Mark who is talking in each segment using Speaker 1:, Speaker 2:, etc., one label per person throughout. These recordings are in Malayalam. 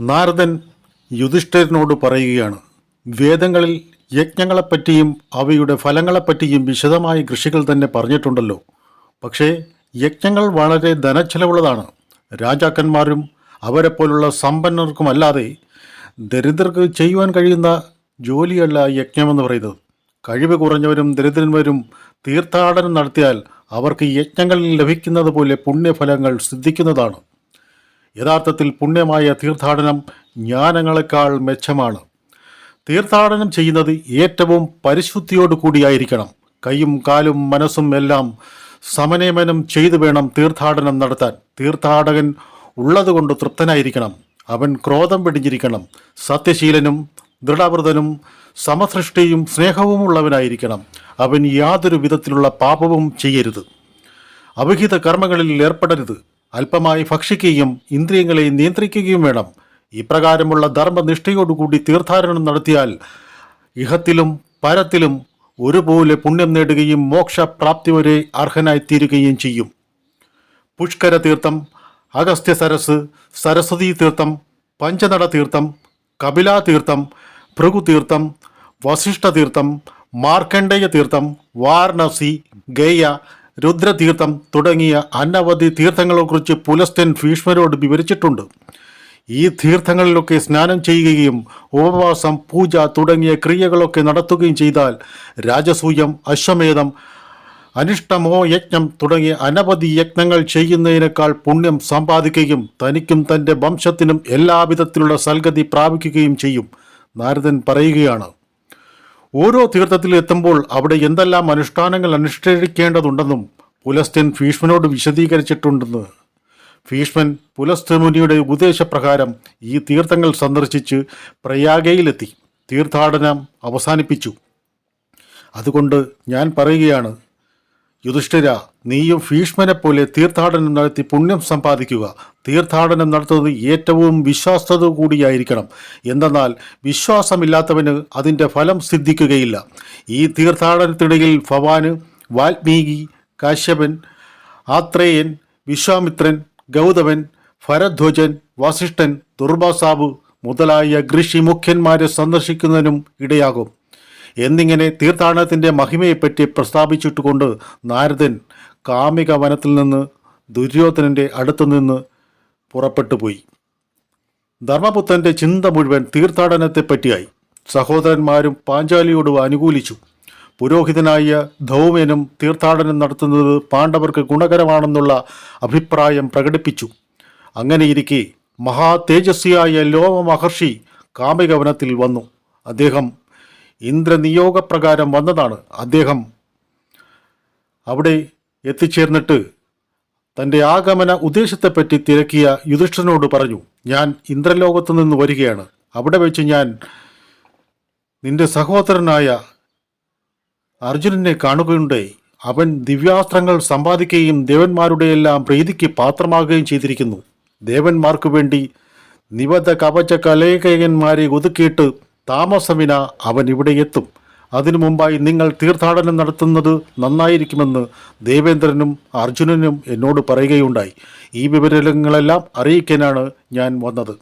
Speaker 1: നാരദൻ യുധിഷ്ഠിരനോട് പറയുകയാണ് വേദങ്ങളിൽ യജ്ഞങ്ങളെപ്പറ്റിയും അവയുടെ ഫലങ്ങളെപ്പറ്റിയും വിശദമായി കൃഷികൾ തന്നെ പറഞ്ഞിട്ടുണ്ടല്ലോ. പക്ഷേ യജ്ഞങ്ങൾ വളരെ ധനച്ചെലവുള്ളതാണ്. രാജാക്കന്മാരും അവരെപ്പോലുള്ള സമ്പന്നർക്കുമല്ലാതെ ദരിദ്രർക്ക് ചെയ്യുവാൻ കഴിയുന്ന ജോലിയല്ല യജ്ഞമെന്ന് പറയുന്നത്. കഴിവ് കുറഞ്ഞവരും ദരിദ്രന്മാരും തീർത്ഥാടനം നടത്തിയാൽ അവർക്ക് യജ്ഞങ്ങളിൽ ലഭിക്കുന്നത് പോലെ പുണ്യഫലങ്ങൾ സിദ്ധിക്കുന്നതാണ്. യഥാർത്ഥത്തിൽ പുണ്യമായ തീർത്ഥാടനം ജ്ഞാനങ്ങളെക്കാൾ മെച്ചമാണ്. തീർത്ഥാടനം ചെയ്യുന്നത് ഏറ്റവും പരിശുദ്ധിയോടു കൂടിയായിരിക്കണം. കൈയും കാലും മനസ്സും എല്ലാം സമനിയമനം ചെയ്തു വേണം തീർത്ഥാടനം നടത്താൻ. തീർത്ഥാടകൻ ഉള്ളതുകൊണ്ട് തൃപ്തനായിരിക്കണം. അവൻ ക്രോധം പിടിഞ്ഞിരിക്കണം സത്യശീലനും ദൃഢവ്രതനും സമസൃഷ്ടിയും സ്നേഹവുമുള്ളവനായിരിക്കണം. അവൻ യാതൊരു വിധത്തിലുള്ള പാപവും ചെയ്യരുത്. അവിഹിത കർമ്മങ്ങളിൽ ഏർപ്പെടരുത്. അല്പമായി ഭക്ഷിക്കുകയും ഇന്ദ്രിയങ്ങളെ നിയന്ത്രിക്കുകയും വേണം. ഇപ്രകാരമുള്ള ധർമ്മനിഷ്ഠയോടുകൂടി തീർത്ഥാടനം നടത്തിയാൽ ഇഹത്തിലും പരത്തിലും ഒരുപോലെ പുണ്യം നേടുകയും മോക്ഷപ്രാപ്തി വരെ അർഹനായിത്തീരുകയും ചെയ്യും. പുഷ്കര തീർത്ഥം അഗസ്ത്യ സരസ് സരസ്വതി തീർത്ഥം പഞ്ചനട തീർത്ഥം കപിലാ തീർത്ഥം ഭൃഗുതീർത്ഥം വസിഷ്ഠതീർത്ഥം മാർക്കണ്ഡേയ തീർത്ഥം വാരണസി ഗയ രുദ്രതീർത്ഥം തുടങ്ങിയ അനവധി തീർത്ഥങ്ങളെക്കുറിച്ച് പുലസ്തൻ ഭീഷ്മരോട് വിവരിച്ചിട്ടുണ്ട്. ഈ തീർത്ഥങ്ങളിലൊക്കെ സ്നാനം ചെയ്യുകയും ഉപവാസം പൂജ തുടങ്ങിയ ക്രിയകളൊക്കെ നടത്തുകയും ചെയ്താൽ രാജസൂയം അശ്വമേധം അനിഷ്ടമോ യജ്ഞം തുടങ്ങിയ അനവധി യജ്ഞങ്ങൾ ചെയ്യുന്നതിനേക്കാൾ പുണ്യം സമ്പാദിക്കുകയും തനിക്കും തന്റെ വംശത്തിനും എല്ലാവിധത്തിലുള്ള സൽഗതി പ്രാപിക്കുകയും ചെയ്യും നാരദൻ പറയുകയാണ്. ഓരോ തീർത്ഥത്തിൽ എത്തുമ്പോൾ അവിടെ എന്തെല്ലാം അനുഷ്ഠാനങ്ങൾ അനുഷ്ഠിക്കേണ്ടതുണ്ടെന്നും പുലസ്ത്യൻ ഭീഷ്മനോട് വിശദീകരിച്ചിട്ടുണ്ടെന്ന്. ഭീഷ്മൻ പുലസ്ത്യമുനിയുടെ ഉപദേശപ്രകാരം ഈ തീർത്ഥങ്ങൾ സന്ദർശിച്ച് പ്രയാഗയിലെത്തി. തീർത്ഥാടനം അവസാനിപ്പിച്ചു. അതുകൊണ്ട് ഞാൻ പറയുകയാണ് യുധിഷ്ഠിര നീയും ഭീഷ്മനെ പോലെ തീർത്ഥാടനം നടത്തി പുണ്യം സമ്പാദിക്കുക. തീർത്ഥാടനം നടത്തുന്നത് ഏറ്റവും വിശ്വാസത കൂടിയായിരിക്കണം. എന്തെന്നാൽ വിശ്വാസമില്ലാത്തവന് അതിന്റെ ഫലം സിദ്ധിക്കുകയില്ല. ഈ തീർത്ഥാടനത്തിനിടയിൽ ഭവാന് വാൽമീകി കാശ്യപൻ ആത്രേയൻ വിശ്വാമിത്രൻ ഗൗതമൻ ഭരധ്വജൻ വസിഷ്ഠൻ ദുർവാസാബ് മുതലായ ഋഷി മുഖ്യന്മാരെ സന്ദർശിക്കുന്നതിനും ഇടയാകും. എന്നിങ്ങനെ തീർത്ഥാടനത്തിന്റെ മഹിമയെപ്പറ്റി പ്രസ്താവിച്ചിട്ടുകൊണ്ട് നാരദൻ കാമിക വനത്തിൽ നിന്ന് ദുര്യോധനന്റെ അടുത്തു നിന്ന് പുറപ്പെട്ടു പോയി. ധർമ്മപുത്രന്റെ ചിന്ത മുഴുവൻ തീർത്ഥാടനത്തെപ്പറ്റിയായി സഹോദരന്മാരും പാഞ്ചാലിയോട് അനുകൂലിച്ചു. പുരോഹിതനായ ധൗമ്യനും തീർത്ഥാടനം നടത്തുന്നത് പാണ്ഡവർക്ക് ഗുണകരമാണെന്നുള്ള അഭിപ്രായം പ്രകടിപ്പിച്ചു. അങ്ങനെയിരിക്കെ മഹാ തേജസ്വിയായ ലോമ മഹർഷി കാമികവനത്തിൽ വന്നു. അദ്ദേഹം ഇന്ദ്രനിയോഗപ്രകാരം വന്നതാണ്. അദ്ദേഹം അവിടെ എത്തിച്ചേർന്നിട്ട് തന്റെ ആഗമന ഉദ്ദേശത്തെപ്പറ്റി തിരക്കിയ യുധിഷ്ഠനോട് പറഞ്ഞു ഞാൻ ഇന്ദ്രലോകത്തു നിന്ന് വരികയാണ്. അവിടെ വെച്ച് ഞാൻ നിന്റെ സഹോദരനായ അർജുനനെ കാണുകയുണ്ടായി. അവൻ ദിവ്യാസ്ത്രങ്ങൾ സമ്പാദിക്കുകയും ദേവന്മാരുടെയെല്ലാം പ്രീതിക്ക് പാത്രമാകുകയും ചെയ്തിരിക്കുന്നു. ദേവന്മാർക്കു വേണ്ടി നിബദ്ധ കവച കലേകയന്മാരെ ഒതുക്കിയിട്ട് താമസമിന അവൻ ഇവിടെ എത്തും. അതിനു മുമ്പായി നിങ്ങൾ തീർത്ഥാടനം നടത്തുന്നത് നന്നായിരിക്കുമെന്ന് ദേവേന്ദ്രനും അർജുനനും എന്നോട് പറയുകയുണ്ടായി. ഈ വിവരങ്ങളെല്ലാം അറിയിക്കാനാണ് ഞാൻ വന്നത്.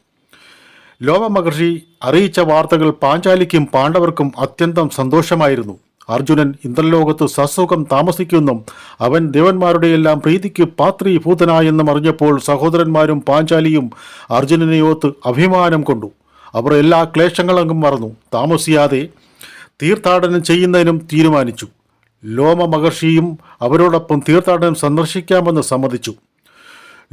Speaker 1: ലോമ മഹർഷി അറിയിച്ച വാർത്തകൾ പാഞ്ചാലിക്കും പാണ്ഡവർക്കും അത്യന്തം സന്തോഷമായിരുന്നു. അർജുനൻ ഇന്ദ്രലോകത്ത് സസുഖം താമസിക്കുന്നും അവൻ ദേവന്മാരുടെയെല്ലാം പ്രീതിക്ക് പാത്രീഭൂതനായെന്നും അറിഞ്ഞപ്പോൾ സഹോദരന്മാരും പാഞ്ചാലിയും അർജുനനെയോത്ത് അഭിമാനം കൊണ്ടു. അവർ എല്ലാ ക്ലേശങ്ങളും മറന്നു. താമസിയാതെ തീർത്ഥാടനം ചെയ്യുന്നതിനും തീരുമാനിച്ചു. ലോമ മഹർഷിയും അവരോടൊപ്പം തീർത്ഥാടനം സന്ദർശിക്കാമെന്ന് സമ്മതിച്ചു.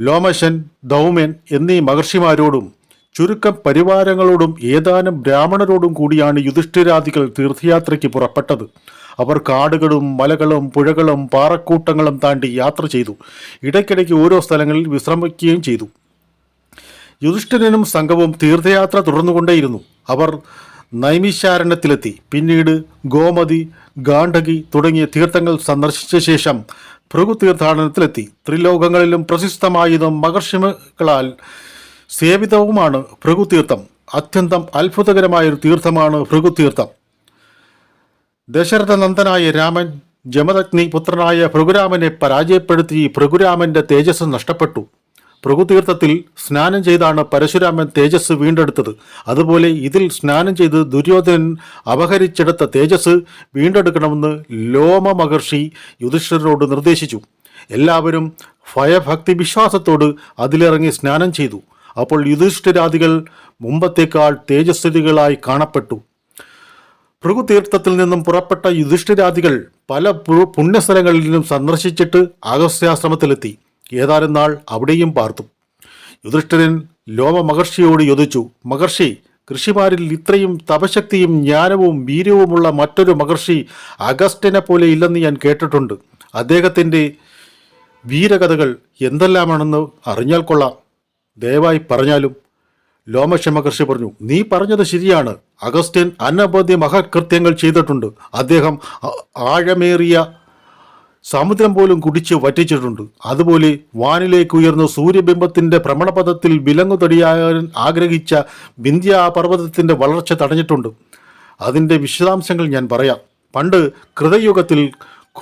Speaker 1: ലോമശൻ ദൗമ്യൻ എന്നീ മഹർഷിമാരോടും ചുരുക്കം പരിവാരങ്ങളോടും ഏതാനും ബ്രാഹ്മണരോടും കൂടിയാണ് യുധിഷ്ഠിരാദികൾ തീർത്ഥയാത്രയ്ക്ക് പുറപ്പെട്ടത്. അവർ കാടുകളും മലകളും പുഴകളും പാറക്കൂട്ടങ്ങളും താണ്ടി യാത്ര ചെയ്തു. ഇടയ്ക്കിടയ്ക്ക് ഓരോ സ്ഥലങ്ങളിൽ വിശ്രമിക്കുകയും ചെയ്തു. യുധിഷ്ഠിരനും സംഘവും തീർത്ഥയാത്ര തുടർന്നുകൊണ്ടേയിരുന്നു. അവർ നൈമിശാരണ്യത്തിലെത്തി. പിന്നീട് ഗോമതി ഗാണ്ഡകി തുടങ്ങിയ തീർത്ഥങ്ങൾ സന്ദർശിച്ച ശേഷം ഭൃഗു തീർത്ഥാടനത്തിലെത്തി ത്രിലോകങ്ങളിലും പ്രശസ്തമായതും മഹർഷികളാൽ സേവിതവുമാണ് ഭൃഗുതീർത്ഥം. അത്യന്തം അത്ഭുതകരമായൊരു തീർത്ഥമാണ് ഭൃഗുതീർത്ഥം. ദശരഥനന്ദനായ രാമൻ ജമദഗ്നി പുത്രനായ ഭൃഗുരാമനെ പരാജയപ്പെടുത്തി ഭൃഗുരാമന്റെ തേജസ് നഷ്ടപ്പെട്ടു. പ്രകൃതീർത്ഥത്തിൽ സ്നാനം ചെയ്താണ് പരശുരാമൻ തേജസ് വീണ്ടെടുത്തത്. അതുപോലെ ഇതിൽ സ്നാനം ചെയ്ത് ദുര്യോധനൻ അപഹരിച്ചെടുത്ത തേജസ് വീണ്ടെടുക്കണമെന്ന് ലോമ മഹർഷി യുധിഷ്ഠിരനോട് നിർദ്ദേശിച്ചു. എല്ലാവരും ഭയഭക്തി വിശ്വാസത്തോട് അതിലിറങ്ങി സ്നാനം ചെയ്തു. അപ്പോൾ യുധിഷ്ഠിരാദികൾ മുമ്പത്തേക്കാൾ തേജസ്വികളായി കാണപ്പെട്ടു. ഭൃഗുതീർത്ഥത്തിൽ നിന്നും പുറപ്പെട്ട യുധിഷ്ഠിരാദികൾ പല പുണ്യസ്ഥലങ്ങളിലും സന്ദർശിച്ചിട്ട് അഗസ്ത്യാശ്രമത്തിലെത്തി. ഏതാനും നാൾ അവിടെയും പാർത്തു. യുധിഷ്ഠിരൻ ലോമ മഹർഷിയോട് യോജിച്ചു. മഹർഷി കൃഷിമാരിൽ ഇത്രയും തപശക്തിയും ജ്ഞാനവും വീര്യവുമുള്ള മറ്റൊരു മഹർഷി അഗസ്റ്റിനെ പോലെ ഇല്ലെന്ന് ഞാൻ കേട്ടിട്ടുണ്ട്. അദ്ദേഹത്തിന്റെ വീരകഥകൾ എന്തെല്ലാമാണെന്ന് അറിഞ്ഞാൽ കൊള്ളാം. ദയവായി പറഞ്ഞാലും ലോമശ മഹർഷി പറഞ്ഞു നീ പറഞ്ഞത് ശരിയാണ്. അഗസ്റ്റ്യൻ അനവധി മഹത്കൃത്യങ്ങൾ ചെയ്തിട്ടുണ്ട്. അദ്ദേഹം ആഴമേറിയ സമുദ്രം പോലും കുടിച്ച് വറ്റിച്ചിട്ടുണ്ട്. അതുപോലെ വാനിലേക്ക് ഉയർന്ന സൂര്യബിംബത്തിന്റെ ഭ്രമണപഥത്തിൽ വിലങ്ങുതടിയാകാൻ ആഗ്രഹിച്ച വിന്ധ്യ പർവതത്തിന്റെ വളർച്ച തടഞ്ഞിട്ടുണ്ട്. അതിന്റെ വിശദാംശങ്ങൾ ഞാൻ പറയാം. പണ്ട് കൃതയുഗത്തിൽ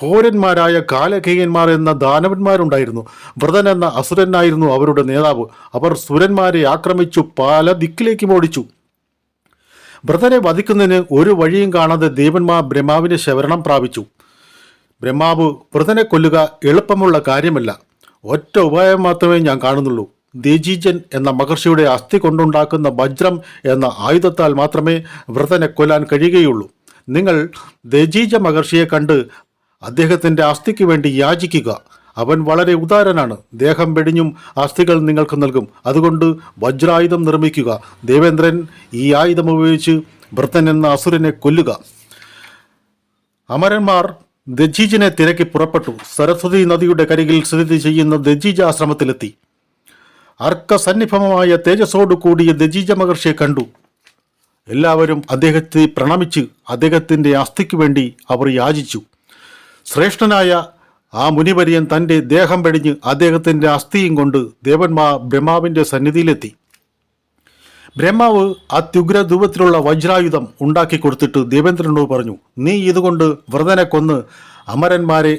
Speaker 1: ഘോരന്മാരായ കാലകേയന്മാർ എന്ന ദാനവന്മാരുണ്ടായിരുന്നു. വ്രതൻ എന്ന അസുരനായിരുന്നു അവരുടെ നേതാവ്. അവർ സുരന്മാരെ ആക്രമിച്ചു പല ദിക്കിലേക്കും ഓടിച്ചു വ്രതനെ വധിക്കുന്നതിന് ഒരു വഴിയും കാണാതെ ദേവന്മാർ ബ്രഹ്മാവിനെ ശവരണം പ്രാപിച്ചു. ബ്രഹ്മാവ് വ്രതനെ കൊല്ലുക എളുപ്പമുള്ള കാര്യമല്ല. ഒറ്റ ഉപായം മാത്രമേ ഞാൻ കാണുന്നുള്ളൂ. ദേജീജൻ എന്ന മഹർഷിയുടെ അസ്ഥി കൊണ്ടുണ്ടാക്കുന്ന വജ്രം എന്ന ആയുധത്താൽ മാത്രമേ വ്രതനെ കൊല്ലാൻ കഴിയുകയുള്ളൂ. നിങ്ങൾ ദേജീജ മഹർഷിയെ കണ്ട് അദ്ദേഹത്തിന്റെ അസ്ഥിക്ക് വേണ്ടി യാചിക്കുക. അവൻ വളരെ ഉദാരനാണ്. ദേഹം വെടിഞ്ഞും അസ്ഥികൾ നിങ്ങൾക്ക് നൽകും. അതുകൊണ്ട് വജ്രായുധം നിർമ്മിക്കുക. ദേവേന്ദ്രൻ ഈ ആയുധം ഉപയോഗിച്ച് വ്രതൻ എന്ന അസുരനെ കൊല്ലുക. അമരന്മാർ ദജീജിനെ തിരക്കി പുറപ്പെട്ടു. സരസ്വതി നദിയുടെ കരികിൽ സ്ഥിതി ചെയ്യുന്ന ദജീജ ആശ്രമത്തിലെത്തി. അർക്കസന്നിഭമമായ തേജസ്സോടു കൂടിയ ദജീജ മഹർഷിയെ കണ്ടു. എല്ലാവരും അദ്ദേഹത്തെ പ്രണമിച്ച് അദ്ദേഹത്തിന്റെ അസ്ഥിക്ക് വേണ്ടി അവർ യാചിച്ചു. ശ്രേഷ്ഠനായ ആ മുനിവര്യൻ തന്റെ ദേഹം വെടിഞ്ഞ് അദ്ദേഹത്തിന്റെ അസ്ഥിയും കൊണ്ട് ദേവന്മാർ ബ്രഹ്മാവിന്റെ സന്നിധിയിലെത്തി. ബ്രഹ്മാവ് അത്യുഗ്ര രൂപത്തിലുള്ള വജ്രായുധം ഉണ്ടാക്കി കൊടുത്തിട്ട് ദേവേന്ദ്രനോട് പറഞ്ഞു നീ ഇതുകൊണ്ട് വ്രതനെ കൊന്ന് അമരന്മാരെ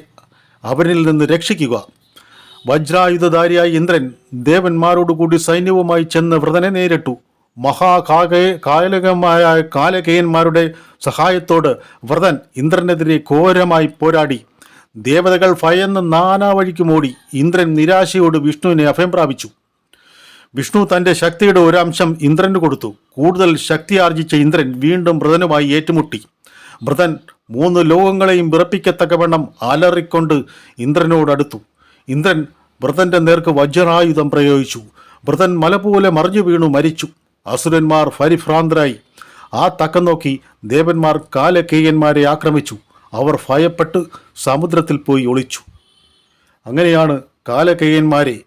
Speaker 1: അവരിൽ നിന്ന് രക്ഷിക്കുക. വജ്രായുധധാരിയായ ഇന്ദ്രൻ ദേവന്മാരോടുകൂടി സൈന്യവുമായി ചെന്ന് വ്രതനെ നേരിട്ടു. മഹാകാകെ കാലകമായ കാലകേയന്മാരുടെ സഹായത്തോട് വ്രതൻ ഇന്ദ്രനെതിരെ ഘോരമായി പോരാടി. ദേവതകൾ ഭയന്ന് നാനാ വഴിക്കും ഇന്ദ്രൻ നിരാശയോട് വിഷ്ണുവിനെ അഭയം പ്രാപിച്ചു വിഷ്ണു തന്റെ ശക്തിയുടെ ഒരു അംശം ഇന്ദ്രന് കൊടുത്തു. കൂടുതൽ ശക്തി ആർജിച്ച ഇന്ദ്രൻ വീണ്ടും മൃതനുമായി ഏറ്റുമുട്ടി. മൃതൻ മൂന്ന് ലോകങ്ങളെയും വിറപ്പിക്കത്തക്കവണ്ണം അലറിക്കൊണ്ട് ഇന്ദ്രനോട് അടുത്തു ഇന്ദ്രൻ വ്രതന്റെ നേർക്ക് വജ്രായുധം പ്രയോഗിച്ചു. വ്രതൻ മല പോലെ മറിഞ്ഞു വീണു മരിച്ചു. അസുരന്മാർ പരിഭ്രാന്തരായി. ആ തക്കം നോക്കി ദേവന്മാർ കാലകേയന്മാരെ ആക്രമിച്ചു. അവർ ഭയപ്പെട്ട് സമുദ്രത്തിൽ പോയി ഒളിച്ചു. അങ്ങനെയാണ് കാലകേയന്മാരെ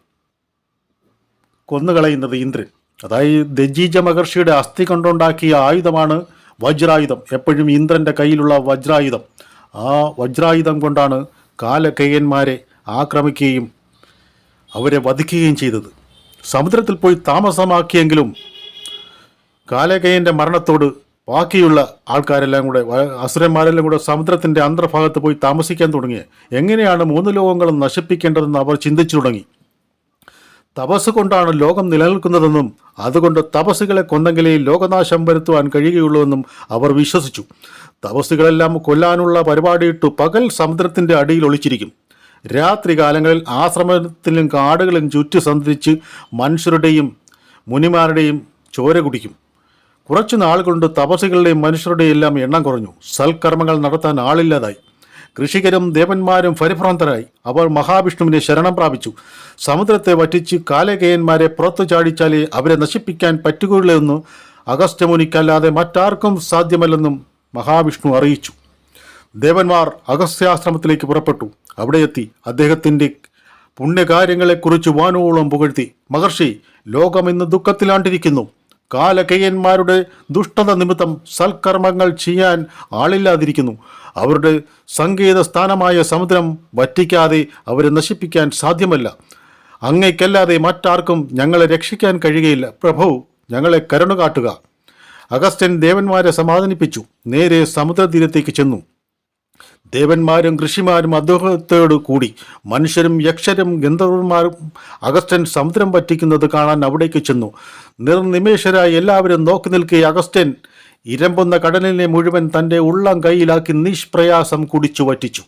Speaker 1: കൊന്നുകളയുന്നത് ഇന്ദ്രൻ. അതായത് ദജീജ മഹർഷിയുടെ അസ്ഥി കൊണ്ടുണ്ടാക്കിയ ആയുധമാണ് വജ്രായുധം. എപ്പോഴും ഇന്ദ്രന്റെ കയ്യിലുള്ള വജ്രായുധം. ആ വജ്രായുധം കൊണ്ടാണ് കാലകയ്യന്മാരെ ആക്രമിക്കുകയും അവരെ വധിക്കുകയും ചെയ്തത്. സമുദ്രത്തിൽ പോയി താമസമാക്കിയെങ്കിലും കാലകയ്യന്റെ മരണത്തോട് ബാക്കിയുള്ള ആൾക്കാരെല്ലാം കൂടെ അസുരന്മാരെല്ലാം കൂടെ സമുദ്രത്തിന്റെ അന്തർഭാഗത്ത് പോയി താമസിക്കാൻ തുടങ്ങി. എങ്ങനെയാണ് മൂന്ന് ലോകങ്ങളും നശിപ്പിക്കേണ്ടതെന്ന് അവർ ചിന്തിച്ചു തുടങ്ങി. തപസ് കൊണ്ടാണ് ലോകം നിലനിൽക്കുന്നതെന്നും അതുകൊണ്ട് തപസ്സുകളെ കൊന്നെങ്കിലേ ലോകനാശം വരുത്തുവാൻ കഴിയുകയുള്ളൂവെന്നും അവർ വിശ്വസിച്ചു. തപസ്സുകളെല്ലാം കൊല്ലാനുള്ള പരിപാടിയിട്ടു പകൽ സമുദ്രത്തിന്റെ അടിയിൽ ഒളിച്ചിരിക്കും. രാത്രികാലങ്ങളിൽ ആശ്രമത്തിലും കാടുകളും ചുറ്റി സഞ്ചരിച്ച് മനുഷ്യരുടെയും മുനിമാരുടെയും ചോര കുടിക്കും. കുറച്ചു നാൾ കൊണ്ട് തപസ്സുകളുടെയും മനുഷ്യരുടെയും എല്ലാം എണ്ണം കുറഞ്ഞു. സൽക്കർമ്മങ്ങൾ നടത്താൻ ആളില്ലാതായി. കൃഷികരും ദേവന്മാരും പരിഭ്രാന്തരായി. അവർ മഹാവിഷ്ണുവിനെ ശരണം പ്രാപിച്ചു. സമുദ്രത്തെ വറ്റിച്ച് കാലകേയന്മാരെ പുറത്തു ചാടിച്ചാലേ അവരെ നശിപ്പിക്കാൻ പറ്റുകയുള്ളൂ അഗസ്ത്യമുനിക്കല്ലാതെ മറ്റാർക്കും സാധ്യമല്ലെന്നും മഹാവിഷ്ണു അറിയിച്ചു. ദേവന്മാർ അഗസ്ത്യാശ്രമത്തിലേക്ക് പുറപ്പെട്ടു. അവിടെ എത്തി അദ്ദേഹത്തിന്റെ പുണ്യകാര്യങ്ങളെക്കുറിച്ച് വാനോളം പുകഴ്ത്തി മഹർഷി ലോകം ഇന്ന് ദുഃഖത്തിലാണ്ടിരിക്കുന്നു. കാലകേയന്മാരുടെ ദുഷ്ടത നിമിത്തം സൽക്കർമ്മങ്ങൾ ചെയ്യാൻ ആളില്ലാതിരിക്കുന്നു. അവരുടെ സംഗീത സ്ഥാനമായ സമുദ്രം വറ്റിക്കാതെ അവരെ നശിപ്പിക്കാൻ സാധ്യമല്ല. അങ്ങയ്ക്കല്ലാതെ മറ്റാർക്കും ഞങ്ങളെ രക്ഷിക്കാൻ കഴിയുകയില്ല. പ്രഭു ഞങ്ങളെ കരുണ കാട്ടുക. അഗസ്റ്റ്യൻ ദേവന്മാരെ സമാധാനിപ്പിച്ചു. നേരെ സമുദ്രതീരത്തേക്ക് ചെന്നു. ദേവന്മാരും കൃഷിമാരും അദ്ദേഹത്തോട് കൂടി മനുഷ്യരും യക്ഷരും ഗന്ധർവന്മാരും അഗസ്റ്റൻ സമുദ്രം പറ്റിക്കുന്നത് കാണാൻ അവിടേക്ക് ചെന്നു. നിർനിമേഷരായി എല്ലാവരും നോക്കി നിൽക്കെ അഗസ്റ്റൻ ഇരമ്പുന്ന കടലിനെ മുഴുവൻ തന്റെ ഉള്ളം കൈയിലാക്കി നിഷ്പ്രയാസം കുടിച്ചു വറ്റിച്ചു.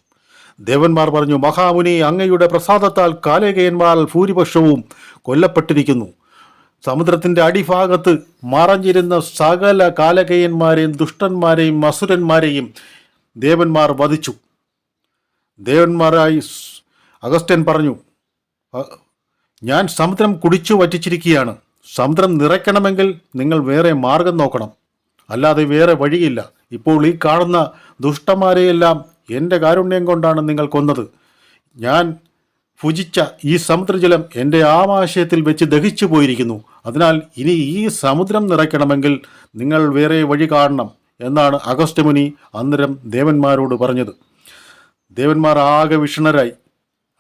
Speaker 1: ദേവന്മാർ പറഞ്ഞു മഹാമുനി അങ്ങയുടെ പ്രസാദത്താൽ കാലേകയന്മാർ ഭൂരിപക്ഷവും കൊല്ലപ്പെട്ടിരിക്കുന്നു. സമുദ്രത്തിന്റെ അടിഭാഗത്ത് മറഞ്ഞിരുന്ന സകല കാലകയന്മാരെയും ദുഷ്ടന്മാരെയും അസുരന്മാരെയും ദേവന്മാർ വധിച്ചു. ദേവന്മാരായി അഗസ്റ്റൻ പറഞ്ഞു ഞാൻ സമുദ്രം കുടിച്ചു വറ്റിച്ചിരിക്കുകയാണ്. സമുദ്രം നിറയ്ക്കണമെങ്കിൽ നിങ്ങൾ വേറെ മാർഗം നോക്കണം. അല്ലാതെ വേറെ വഴിയില്ല. ഇപ്പോൾ ഈ കാണുന്ന ദുഷ്ടന്മാരെയെല്ലാം എന്റെ കാരുണ്യം കൊണ്ടാണ് നിങ്ങൾ കൊന്നത്. ഞാൻ ഭുജിച്ച ഈ സമുദ്രജലം എന്റെ ആമാശയത്തിൽ വെച്ച് ദഹിച്ചു പോയിരിക്കുന്നു അതിനാൽ ഇനി ഈ സമുദ്രം നിറയ്ക്കണമെങ്കിൽ നിങ്ങൾ വേറെ വഴി കാണണം. എന്നാണ് അഗസ്ത്യമുനി മുനി അന്നേരം ദേവന്മാരോട് പറഞ്ഞത്. ദേവന്മാർ ആകെ വിഷണരായി.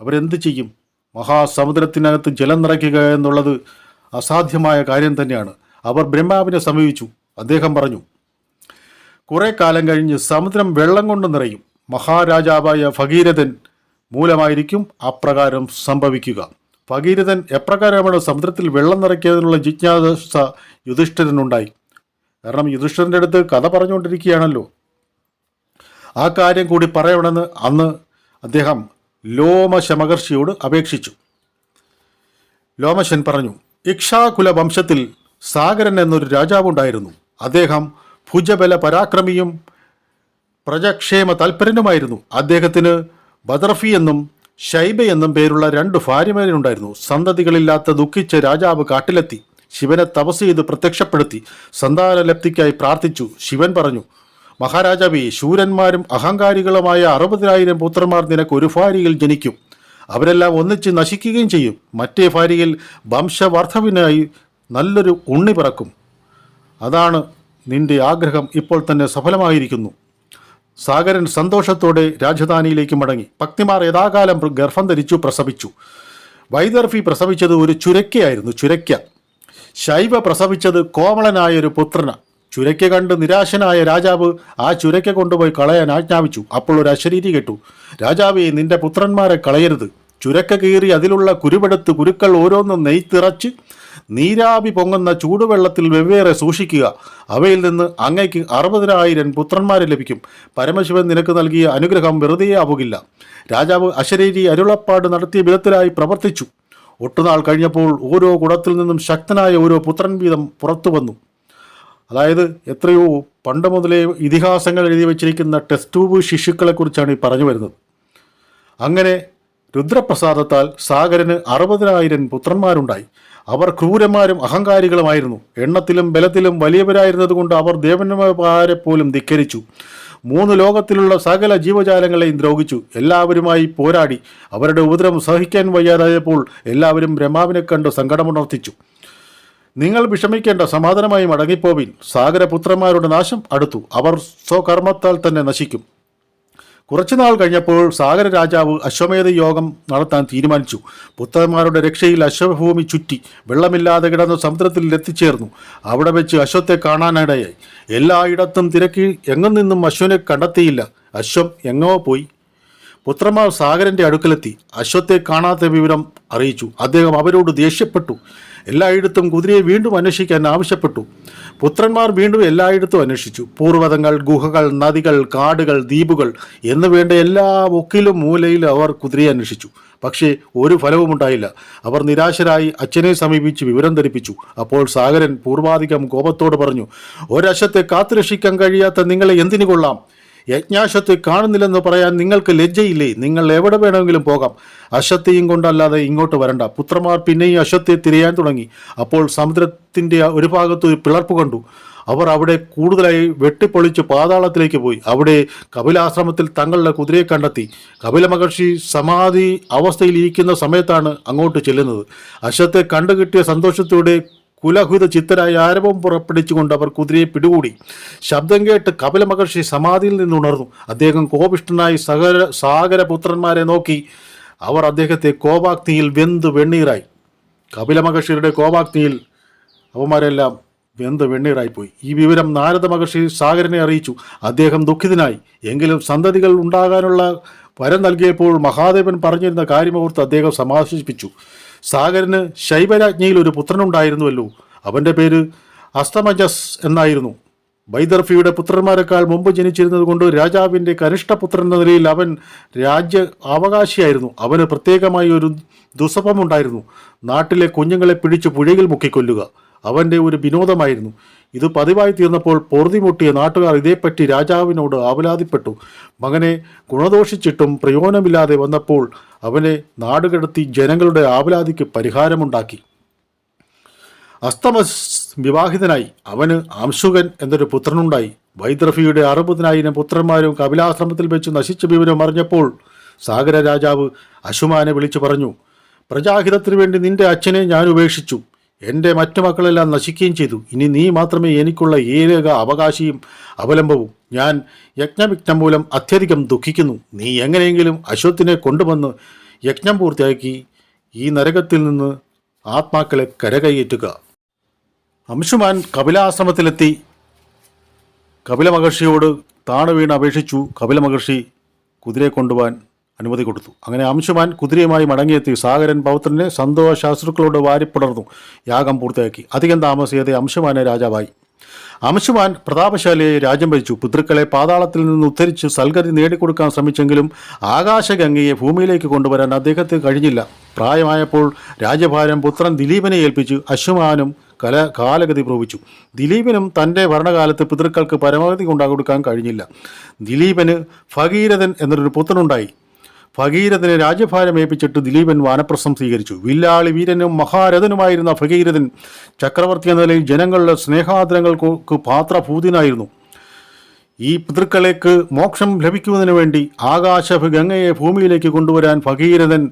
Speaker 1: അവരെന്ത് ചെയ്യും? മഹാസമുദ്രത്തിനകത്ത് ജലം നിറയ്ക്കുക എന്നുള്ളത് അസാധ്യമായ കാര്യം തന്നെയാണ്. അവർ ബ്രഹ്മാവിനെ സമീപിച്ചു. അദ്ദേഹം പറഞ്ഞു കുറേ കാലം കഴിഞ്ഞ് സമുദ്രം വെള്ളം കൊണ്ട് നിറയും. മഹാരാജാവായ ഭഗീരഥൻ മൂലമായിരിക്കും അപ്രകാരം സംഭവിക്കുക. ഭഗീരഥൻ എപ്രകാരമാണ് സമുദ്രത്തിൽ വെള്ളം നിറയ്ക്കുന്നതിനുള്ള ജിജ്ഞാസ യുധിഷ്ഠിരനുണ്ടായി? കാരണം യുധിഷ്ഠിരന്റെ അടുത്ത് കഥ പറഞ്ഞുകൊണ്ടിരിക്കുകയാണല്ലോ. ആ കാര്യം കൂടി പറയണമെന്ന് അന്ന് അദ്ദേഹം ലോമശമഹർഷിയോട് അപേക്ഷിച്ചു. ലോമശൻ പറഞ്ഞു ഇക്ഷാകുല വംശത്തിൽ സാഗരൻ എന്നൊരു രാജാവുണ്ടായിരുന്നു അദ്ദേഹം ഭുജബല പരാക്രമിയും പ്രജക്ഷേമ തൽപരനുമായിരുന്നു അദ്ദേഹത്തിന് ബദർഫി എന്നും ഷൈബ എന്നും പേരുള്ള രണ്ട് ഭാര്യമാരുണ്ടായിരുന്നു. സന്തതികളില്ലാത്ത ദുഃഖിച്ച രാജാവ് കാട്ടിലെത്തി. ശിവനെ തപസ് ചെയ്ത് പ്രത്യക്ഷപ്പെടുത്തി സന്താനലബ്ധിക്കായി പ്രാർത്ഥിച്ചു. ശിവൻ പറഞ്ഞു മഹാരാജാവേ ശൂരന്മാരും അഹങ്കാരികളുമായ അറുപതിനായിരം പുത്രന്മാർ നിനക്ക് ഒരു ഭാര്യയിൽ ജനിക്കും. അവരെല്ലാം ഒന്നിച്ച് നശിക്കുകയും ചെയ്യും. മറ്റേ ഭാര്യയിൽ വംശവർദ്ധവിനായി നല്ലൊരു ഉണ്ണി പിറക്കും. അതാണ് നിന്റെ ആഗ്രഹം ഇപ്പോൾ തന്നെ സഫലമായിരിക്കുന്നു. സാഗരൻ സന്തോഷത്തോടെ രാജധാനിയിലേക്ക് മടങ്ങി. ഭക്തിമാർ യഥാകാലം ഗർഭം ധരിച്ചു പ്രസവിച്ചു. വൈദർഫി പ്രസവിച്ചത് ഒരു ചുരക്കയായിരുന്നു ചുരക്ക. ശൈവ പ്രസവിച്ചത് കോമളനായ ഒരു പുത്രന. ചുരയ്ക്ക് കണ്ട് നിരാശനായ രാജാവ് ആ ചുരയ്ക്ക് കൊണ്ടുപോയി കളയാൻ ആജ്ഞാപിച്ചു. അപ്പോൾ ഒരു അശരീരി കേട്ടു രാജാവേ നിന്റെ പുത്രന്മാരെ കളയരുത്. ചുരക്ക കീറി അതിലുള്ള കുരുവെടുത്ത് കുരുക്കൾ ഓരോന്നും നെയ്ത്തിറച്ച് നീരാവി പൊങ്ങുന്ന ചൂടുവെള്ളത്തിൽ വെവ്വേറെ സൂക്ഷിക്കുക. അവയിൽ നിന്ന് അങ്ങയ്ക്ക് അറുപതിനായിരം പുത്രന്മാരെ ലഭിക്കും. പരമശിവൻ നിനക്ക് നൽകിയ അനുഗ്രഹം വെറുതെയാവുകില്ല. രാജാവ് അശരീരി അരുളപ്പാട് നടത്തിയ വിധത്തിലായി പ്രവർത്തിച്ചു. ഒട്ടുനാൾ കഴിഞ്ഞപ്പോൾ ഓരോ കുടത്തിൽ നിന്നും ശക്തനായ ഓരോ പുത്രൻ വീതം പുറത്തു വന്നു. അതായത് എത്രയോ പണ്ട് മുതലേ ഇതിഹാസങ്ങൾ എഴുതി വച്ചിരിക്കുന്ന ടെസ്റ്റ് ട്യൂബ് ശിശുക്കളെക്കുറിച്ചാണ് ഈ പറഞ്ഞു വരുന്നത്. അങ്ങനെ രുദ്രപ്രസാദത്താൽ സാഗരന് അറുപതിനായിരം പുത്രന്മാരുണ്ടായി. അവർ ക്രൂരന്മാരും അഹങ്കാരികളുമായിരുന്നു. എണ്ണത്തിലും ബലത്തിലും വലിയവരായിരുന്നതുകൊണ്ട് അവർ ദേവന്മാരെ പോലും ധിക്കരിച്ചു. മൂന്ന് ലോകത്തിലുള്ള സകല ജീവജാലങ്ങളെയും ദ്രോഹിച്ചു. എല്ലാവരുമായി പോരാടി. അവരുടെ ഉപദ്രവം സഹിക്കാൻ വയ്യാതായപ്പോൾ എല്ലാവരും ബ്രഹ്മാവിനെ കണ്ട് സങ്കടമുണർത്തിച്ചു. നിങ്ങൾ വിഷമിക്കേണ്ട സമാധാനമായി മടങ്ങിപ്പോവിൻ. സാഗരപുത്രന്മാരുടെ നാശം അടുത്തു. അവർ സ്വകർമ്മത്താൽ തന്നെ നശിക്കും. കുറച്ചുനാൾ കഴിഞ്ഞപ്പോൾ സാഗര രാജാവ് അശ്വമേധ യോഗം നടത്താൻ തീരുമാനിച്ചു. പുത്രന്മാരുടെ രക്ഷയിൽ അശ്വഭൂമി ചുറ്റി വെള്ളമില്ലാതെ കിടന്ന സമുദ്രത്തിൽ എത്തിച്ചേർന്നു. അവിടെ വെച്ച് അശ്വത്തെ കാണാനിടയായി. എല്ലായിടത്തും തിരക്കി എങ്ങും നിന്നും അശ്വനെ കണ്ടെത്തിയില്ല. അശ്വം എങ്ങോ പോയി. പുത്രന്മാർ സാഗരന്റെ അടുക്കലെത്തി. അശ്വത്തെ കാണാത്ത വിവരം അറിയിച്ചു. അദ്ദേഹം അവരോട് ദേഷ്യപ്പെട്ടു. എല്ലായിടത്തും കുതിരയെ വീണ്ടും അന്വേഷിക്കാൻ ആവശ്യപ്പെട്ടു. പുത്രന്മാർ വീണ്ടും എല്ലായിടത്തും അന്വേഷിച്ചു. പൂർവതങ്ങൾ ഗുഹകൾ നദികൾ കാടുകൾ ദ്വീപുകൾ എന്ന് വേണ്ട എല്ലാ ഒക്കിലും മൂലയിലും അവർ കുതിരയെ അന്വേഷിച്ചു. പക്ഷേ ഒരു ഫലവും ഉണ്ടായില്ല. അവർ നിരാശരായി അച്ഛനെ സമീപിച്ച് വിവരം ധരിപ്പിച്ചു. അപ്പോൾ സാഗരൻ പൂർവാധികം കോപത്തോട് പറഞ്ഞു ഒരശത്തെ കാത്തുരക്ഷിക്കാൻ കഴിയാത്ത നിങ്ങളെ എന്തിനു കൊള്ളാം? യജ്ഞാശത്തെ കാണുന്നില്ലെന്ന് പറയാൻ നിങ്ങൾക്ക് ലജ്ജയില്ലേ? നിങ്ങൾ എവിടെ വേണമെങ്കിലും പോകാം. അശ്വത്തെയും കൊണ്ടല്ലാതെ ഇങ്ങോട്ട് വരണ്ട. പുത്രന്മാർ പിന്നെയും അശ്വത്തെ തിരയാൻ തുടങ്ങി. അപ്പോൾ സമുദ്രത്തിന്റെ ഒരു ഭാഗത്ത് ഒരു പിളർപ്പ് കണ്ടു. അവർ അവിടെ കൂടുതലായി വെട്ടിപ്പൊളിച്ച് പാതാളത്തിലേക്ക് പോയി. അവിടെ കപിലാശ്രമത്തിൽ തങ്ങളുടെ കുതിരയെ കണ്ടെത്തി. കപില മഹർഷി സമാധി അവസ്ഥയിലിരിക്കുന്ന സമയത്താണ് അങ്ങോട്ട് ചെല്ലുന്നത്. അശ്വത്തെ കണ്ടുകിട്ടിയ സന്തോഷത്തോടെ കുലഹുത ചിത്തരായ ആരവം പുറപ്പെടുവിച്ചുകൊണ്ട് അവർ കുതിരയെ പിടികൂടി. ശബ്ദം കേട്ട് കപില മഹർഷി സമാധിയിൽ നിന്നുണർന്നു. അദ്ദേഹം കോപിഷ്ഠനായി സഹര സാഗരപുത്രന്മാരെ നോക്കി. അവർ അദ്ദേഹത്തെ കോപാഗ്നിയിൽ വെന്ത് വെണ്ണീറായി. കപില മഹർഷിയുടെ കോപാഗ്നിയിൽ അവന്മാരെല്ലാം വെന്ത് വെണ്ണീറായിപ്പോയി ഈ വിവരം നാരദ മഹർഷി സാഗരനെ അറിയിച്ചു. അദ്ദേഹം ദുഃഖിതനായി. എങ്കിലും സന്തതികൾ ഉണ്ടാകാനുള്ള വരം നൽകിയപ്പോൾ മഹാദേവൻ പറഞ്ഞിരുന്ന കാര്യമോർത്ത് അദ്ദേഹം സമാശ്വസിപ്പിച്ചു സാഗരന് ശൈവരാജ്ഞിയിൽ ഒരു പുത്രനുണ്ടായിരുന്നുവല്ലോ. അവന്റെ പേര് അസ്തമജസ് എന്നായിരുന്നു. വൈദർഫിയുടെ പുത്രന്മാരെക്കാൾ മുമ്പ് ജനിച്ചിരുന്നത് കൊണ്ട് രാജാവിന്റെ കനിഷ്ഠപുത്രൻ എന്ന നിലയിൽ അവൻ രാജ്യ അവകാശിയായിരുന്നു. അവന് പ്രത്യേകമായി ഒരു ദുസ്സഭമുണ്ടായിരുന്നു നാട്ടിലെ കുഞ്ഞുങ്ങളെ പിടിച്ച് പുഴയിൽ മുക്കിക്കൊല്ലുക. അവന്റെ ഒരു വിനോദമായിരുന്നു. ഇത് പതിവായി തീർന്നപ്പോൾ പൊറുതിമുട്ടിയ നാട്ടുകാർ ഇതേപ്പറ്റി രാജാവിനോട് ആവലാതിപ്പെട്ടു. മകനെ ഗുണദോഷിച്ചിട്ടും പ്രയോജനമില്ലാതെ വന്നപ്പോൾ അവനെ നാടുകടത്തി ജനങ്ങളുടെ ആവലാതിക്ക് പരിഹാരമുണ്ടാക്കി. അസ്തമ വിവാഹിതനായി. അവന് അംശുകൻ എന്നൊരു പുത്രനുണ്ടായി. വൈദ്രഫിയുടെ അറുപതിനായിരം പുത്രന്മാരും കപിലാശ്രമത്തിൽ വെച്ച് നശിച്ച വിവരം അറിഞ്ഞപ്പോൾ സാഗര രാജാവ് അശുമാനെ വിളിച്ചു പറഞ്ഞു പ്രജാഹിതത്തിനു വേണ്ടി നിന്റെ അച്ഛനെ ഞാൻ ഉപേക്ഷിച്ചു. എന്റെ മറ്റു മക്കളെല്ലാം നശിക്കുകയും ചെയ്തു. ഇനി നീ മാത്രമേ എനിക്കുള്ള ഏക അവകാശിയും അവലംബവും. ഞാൻ യജ്ഞവിഘ്നം മൂലം അത്യധികം ദുഃഖിക്കുന്നു. നീ എങ്ങനെയെങ്കിലും അശ്വത്തിനെ കൊണ്ടുവന്ന് യജ്ഞം പൂർത്തിയാക്കി ഈ നരകത്തിൽ നിന്ന് ആത്മാക്കളെ കരകയറ്റുക. അംശുമാൻ കപിലാശ്രമത്തിലെത്തി. കപില മഹർഷിയോട് താണു വീണ് അപേക്ഷിച്ചു. കപില മഹർഷി കുതിരയെ കൊണ്ടുപോകാൻ അനുമതി കൊടുത്തു. അങ്ങനെ അംശുമാൻ കുതിരയുമായി മടങ്ങിയെത്തി. സാഗരൻ പൗത്രനെ സന്തോഷാശ്രുക്കളോട് വാരിപ്പുണർന്നു യാഗം പൂർത്തിയാക്കി. അധികം താമസിയാതെ അംശുമാനെ രാജാവായി. അംശുമാൻ പ്രതാപശാലിയെ രാജ്യം ഭരിച്ചു. പിതൃക്കളെ പാതാളത്തിൽ നിന്ന് ഉദ്ധരിച്ച് സൽഗതി നേടിക്കൊടുക്കാൻ ശ്രമിച്ചെങ്കിലും ആകാശഗംഗയെ ഭൂമിയിലേക്ക് കൊണ്ടുവരാൻ അദ്ദേഹത്തിന് കഴിഞ്ഞില്ല. പ്രായമായപ്പോൾ രാജ്യഭാരം പുത്രൻ ദിലീപിനെ ഏൽപ്പിച്ച് അശ്വമാനും കല കാലഗതി പ്രവചിച്ചു ദിലീപിനും തന്റെ ഭരണകാലത്ത് പിതൃക്കൾക്ക് പരമാവധി കൊണ്ടാകൊടുക്കാൻ കഴിഞ്ഞില്ല. ദിലീപന് ഭഗീരഥൻ എന്നൊരു പുത്രനുണ്ടായി. ഭഗീരഥനെ രാജ്യഭാരം ഏൽപ്പിച്ചിട്ട് ദിലീപൻ വാനപ്രസ്ഥം സ്വീകരിച്ചു. വില്ലാളി വീരനും മഹാരഥനുമായിരുന്ന ഭഗീരഥൻ ചക്രവർത്തി എന്ന നിലയിൽ ജനങ്ങളുടെ സ്നേഹാദരങ്ങൾക്ക് പാത്രഭൂതിനായിരുന്നു. ഈ പിതൃക്കളേക്ക് മോക്ഷം ലഭിക്കുന്നതിന് വേണ്ടി ആകാശ ഗംഗയെ ഭൂമിയിലേക്ക് കൊണ്ടുവരാൻ ഭഗീരഥൻ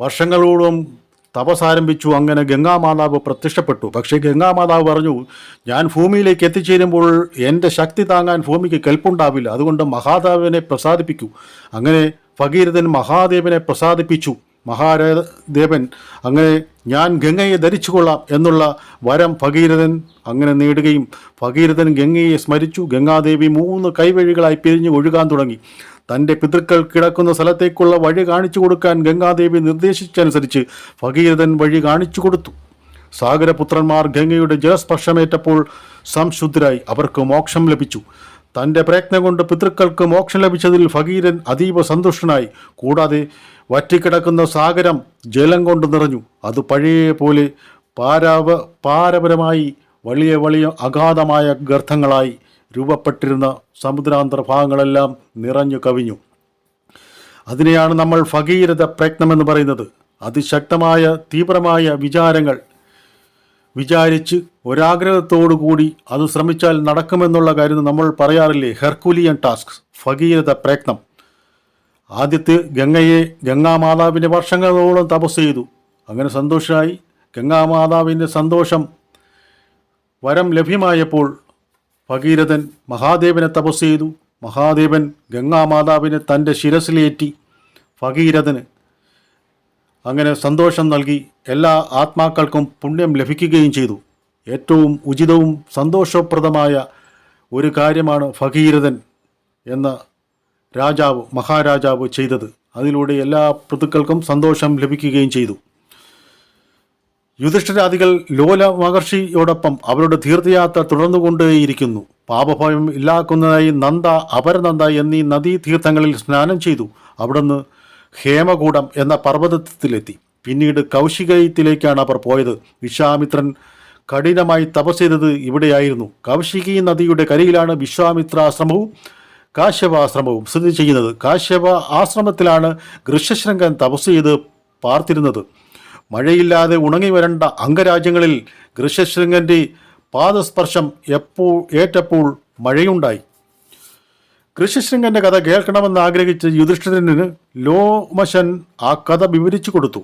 Speaker 1: വർഷങ്ങളോളം തപസാരംഭിച്ചു അങ്ങനെ ഗംഗാമാതാവ് പ്രത്യക്ഷപ്പെട്ടു. പക്ഷേ ഗംഗാമാതാവ് പറഞ്ഞു ഞാൻ ഭൂമിയിലേക്ക് എത്തിച്ചേരുമ്പോൾ എന്റെ ശക്തി താങ്ങാൻ ഭൂമിക്ക് കെൽപ്പുണ്ടാവില്ല. അതുകൊണ്ട് മഹാദേവനെ പ്രസാദിപ്പിക്കൂ. അങ്ങനെ ഭഗീരഥൻ മഹാദേവനെ പ്രസാദിപ്പിച്ചു. മഹാദേവൻ അങ്ങനെ ഞാൻ ഗംഗയെ ധരിച്ചുകൊള്ളാം എന്നുള്ള വരം ഭഗീരഥൻ അങ്ങനെ നേടുകയും ഭഗീരഥൻ ഗംഗയെ സ്മരിച്ചു. ഗംഗാദേവി മൂന്ന് കൈവഴികളായി പിരിഞ്ഞ് ഒഴുകാൻ തുടങ്ങി. തന്റെ പിതൃക്കൾ കിടക്കുന്ന സ്ഥലത്തേക്കുള്ള വഴി കാണിച്ചു കൊടുക്കാൻ ഗംഗാദേവി നിർദ്ദേശിച്ചനുസരിച്ച് ഭഗീരഥൻ വഴി കാണിച്ചു കൊടുത്തു. സാഗരപുത്രന്മാർ ഗംഗയുടെ ജലസ്പർശമേറ്റപ്പോൾ സംശുദ്ധരായി. അവർക്ക് മോക്ഷം ലഭിച്ചു. തന്റെ പ്രയത്നം കൊണ്ട് പിതൃക്കൾക്ക് മോക്ഷം ലഭിച്ചതിൽ ഫകീരൻ അതീവ സന്തുഷ്ടനായി. കൂടാതെ വറ്റിക്കിടക്കുന്ന സാഗരം ജലം കൊണ്ട് നിറഞ്ഞു. അത് പഴയ പോലെ പാരാവ പാരപരമായി വലിയ വലിയ അഗാധമായ ഗർത്തങ്ങളായി രൂപപ്പെട്ടിരുന്ന സമുദ്രാന്തര ഭാഗങ്ങളെല്ലാം നിറഞ്ഞു കവിഞ്ഞു. അതിനെയാണ് നമ്മൾ ഫകീരത പ്രയത്നമെന്ന് പറയുന്നത്. അതിശക്തമായ തീവ്രമായ വിചാരങ്ങൾ വിചാരിച്ച് ഒരാഗ്രഹത്തോടു കൂടി അത് ശ്രമിച്ചാൽ നടക്കുമെന്നുള്ള കാര്യം നമ്മൾ പറയാറില്ലേ? ഹെർക്കുലിയൻ ടാസ്ക് ഭഗീരഥ പ്രയത്നം. ആദ്യത്തെ ഗംഗയെ ഗംഗാമാതാവിന്റെ വർഷങ്ങളോളം തപസ് ചെയ്തു. അങ്ങനെ സന്തോഷമായി ഗംഗാമാതാവിന്റെ സന്തോഷം വരം ലഭ്യമായപ്പോൾ ഭഗീരഥൻ മഹാദേവനെ തപസ് ചെയ്തു. മഹാദേവൻ ഗംഗാമാതാവിനെ തന്റെ ശിരസിലേറ്റി ഭഗീരഥന് അങ്ങനെ സന്തോഷം നൽകി എല്ലാ ആത്മാക്കൾക്കും പുണ്യം ലഭിക്കുകയും ചെയ്തു. ഏറ്റവും ഉചിതവും സന്തോഷപ്രദമായ ഒരു കാര്യമാണ് ഭഗീരഥൻ എന്ന രാജാവ് മഹാരാജാവ് ചെയ്തത്. അതിലൂടെ എല്ലാ പ്രതുക്കൾക്കും സന്തോഷം ലഭിക്കുകയും ചെയ്തു. യുധിഷ്ഠരാദികൾ ലോല മഹർഷിയോടൊപ്പം അവരുടെ തീർത്ഥയാത്ര തുടർന്നുകൊണ്ടേയിരിക്കുന്നു. പാപഭയം ഇല്ലാക്കുന്നതായി നന്ദ അപരനന്ദ എന്നീ നദീതീർത്ഥങ്ങളിൽ സ്നാനം ചെയ്തു. അവിടുന്ന് ഹേമകൂടം എന്ന പർവതത്തിലെത്തി. പിന്നീട് കൗശികയത്തിലേക്കാണ് അവർ പോയത്. വിശ്വാമിത്രൻ കഠിനമായി തപസ് ചെയ്തത് ഇവിടെയായിരുന്നു. കൗശികി നദിയുടെ കരയിലാണ് വിശ്വാമിത്ര ആശ്രമവും കാശ്യപ ആശ്രമവും സ്ഥിതി ചെയ്യുന്നത്. കാശ്യപ ആശ്രമത്തിലാണ് ഗൃഷശൃംഗൻ തപസ് ചെയ്ത് പാർത്തിരുന്നത്. മഴയില്ലാതെ ഉണങ്ങി വരേണ്ട അംഗരാജ്യങ്ങളിൽ ഗൃഷശൃംഗന്റെ പാദസ്പർശം എപ്പോൾ ഏറ്റപ്പോൾ മഴയുണ്ടായി. കൃഷിശൃംഗന്റെ കഥ കേൾക്കണമെന്ന് ആഗ്രഹിച്ച് യുധിഷ്ഠിരന് ലോമശൻ ആ കഥ വിവരിച്ചു കൊടുത്തു.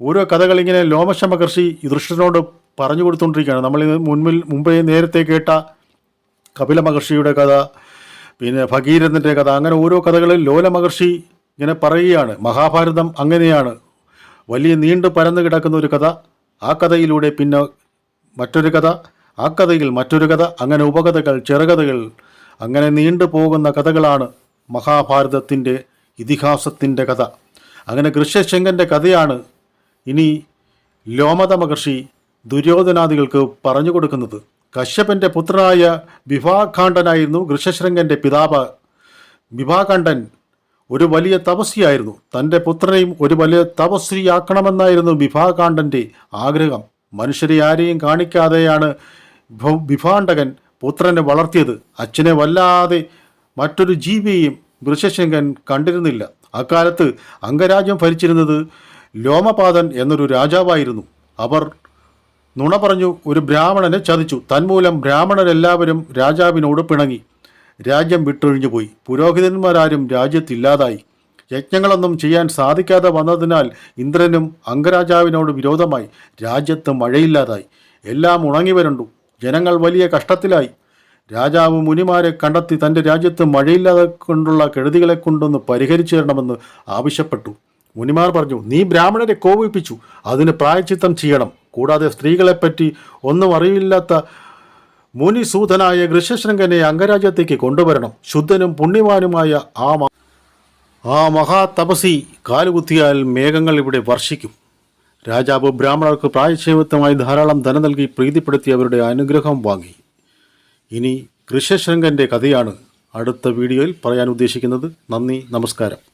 Speaker 1: ഓരോ കഥകൾ ഇങ്ങനെ ലോമശ മഹർഷി യുധിഷ്ഠിരനോട് പറഞ്ഞു കൊടുത്തുകൊണ്ടിരിക്കുകയാണ്. നമ്മൾ മുൻപിൽ മുമ്പേ നേരത്തെ കേട്ട കപില മഹർഷിയുടെ കഥ പിന്നെ ഭഗീരഥന്റെ കഥ അങ്ങനെ ഓരോ കഥകളിൽ ലോല മഹർഷി ഇങ്ങനെ പറയുകയാണ്. മഹാഭാരതം അങ്ങനെയാണ്. വലിയ നീണ്ടു പരന്നു കിടക്കുന്ന ഒരു കഥ. ആ കഥയിലൂടെ പിന്നെ മറ്റൊരു കഥ ആ കഥയിൽ മറ്റൊരു കഥ അങ്ങനെ ഉപകഥകൾ ചെറുകഥകൾ അങ്ങനെ നീണ്ടു പോകുന്ന കഥകളാണ് മഹാഭാരതത്തിന്റെ ഇതിഹാസത്തിന്റെ കഥ. അങ്ങനെ കൃഷ്യശങ്കന്റെ കഥയാണ് ഇനി ലോമത മഹർഷി ദുര്യോധനാദികൾക്ക് പറഞ്ഞു കൊടുക്കുന്നത്. കശ്യപന്റെ പുത്രനായ വിഭാഖാണ്ഡനായിരുന്നു ഗൃഷശൃംഗന്റെ പിതാവ്. വിഭാഖണ്ഡൻ ഒരു വലിയ തപസ്വിയായിരുന്നു. തന്റെ പുത്രനെയും ഒരു വലിയ തപസ്വിയാക്കണമെന്നായിരുന്നു വിഭാകാണ്ഡന്റെ ആഗ്രഹം. മനുഷ്യരെ ആരെയും കാണിക്കാതെയാണ് വിഭാണ്ഡകൻ പുത്രനെ വളർത്തിയത് അച്ഛനെ വല്ലാതെ മറ്റൊരു ജീവിയെയും വൃഷശങ്കൻ കണ്ടിരുന്നില്ല. അക്കാലത്ത് അംഗരാജ്യം ഭരിച്ചിരുന്നത് ലോമപാതൻ എന്നൊരു രാജാവായിരുന്നു. അവർ നുണ പറഞ്ഞു ഒരു ബ്രാഹ്മണനെ ചതിച്ചു. തന്മൂലം ബ്രാഹ്മണരെല്ലാവരും രാജാവിനോട് പിണങ്ങി. രാജ്യം വിട്ടൊഴിഞ്ഞുപോയി പുരോഹിതന്മാരാരും രാജ്യത്തില്ലാതായി. യജ്ഞങ്ങളൊന്നും ചെയ്യാൻ സാധിക്കാതെ വന്നതിനാൽ ഇന്ദ്രനും അംഗരാജാവിനോട് വിരോധമായി രാജ്യത്ത് മഴയില്ലാതായി. എല്ലാം ഉണങ്ങി വരണ്ടു ജനങ്ങൾ വലിയ കഷ്ടത്തിലായി. രാജാവ് മുനിമാരെ കണ്ടെത്തി തന്റെ രാജ്യത്ത് മഴയില്ലാതെ കൊണ്ടുള്ള കെടുതികളെ കൊണ്ടൊന്ന് പരിഹരിച്ചു തരണമെന്ന് ആവശ്യപ്പെട്ടു. മുനിമാർ പറഞ്ഞു നീ ബ്രാഹ്മണരെ കോപിപ്പിച്ചു. അതിന് പ്രായച്ചിത്തം ചെയ്യണം. കൂടാതെ സ്ത്രീകളെപ്പറ്റി ഒന്നും അറിയില്ലാത്ത മുനിസൂതനായ ഗൃഷശൃംഗനെ അംഗരാജ്യത്തേക്ക് കൊണ്ടുവരണം. ശുദ്ധനും പുണ്യവാനുമായ ആ ആ മഹാതപസി കാലുകുത്തിയാൽ മേഘങ്ങൾ ഇവിടെ വർഷിക്കും. രാജാവ് ബ്രാഹ്മണർക്ക് പ്രായശ്ചിത്തമായി ധാരാളം ധനം നൽകി പ്രീതിപ്പെടുത്തി അവരുടെ അനുഗ്രഹം വാങ്ങി. ഇനി കൃഷശൃംഗന്റെ കഥയാണ് അടുത്ത വീഡിയോയിൽ പറയാൻ ഉദ്ദേശിക്കുന്നത്. നന്ദി നമസ്കാരം.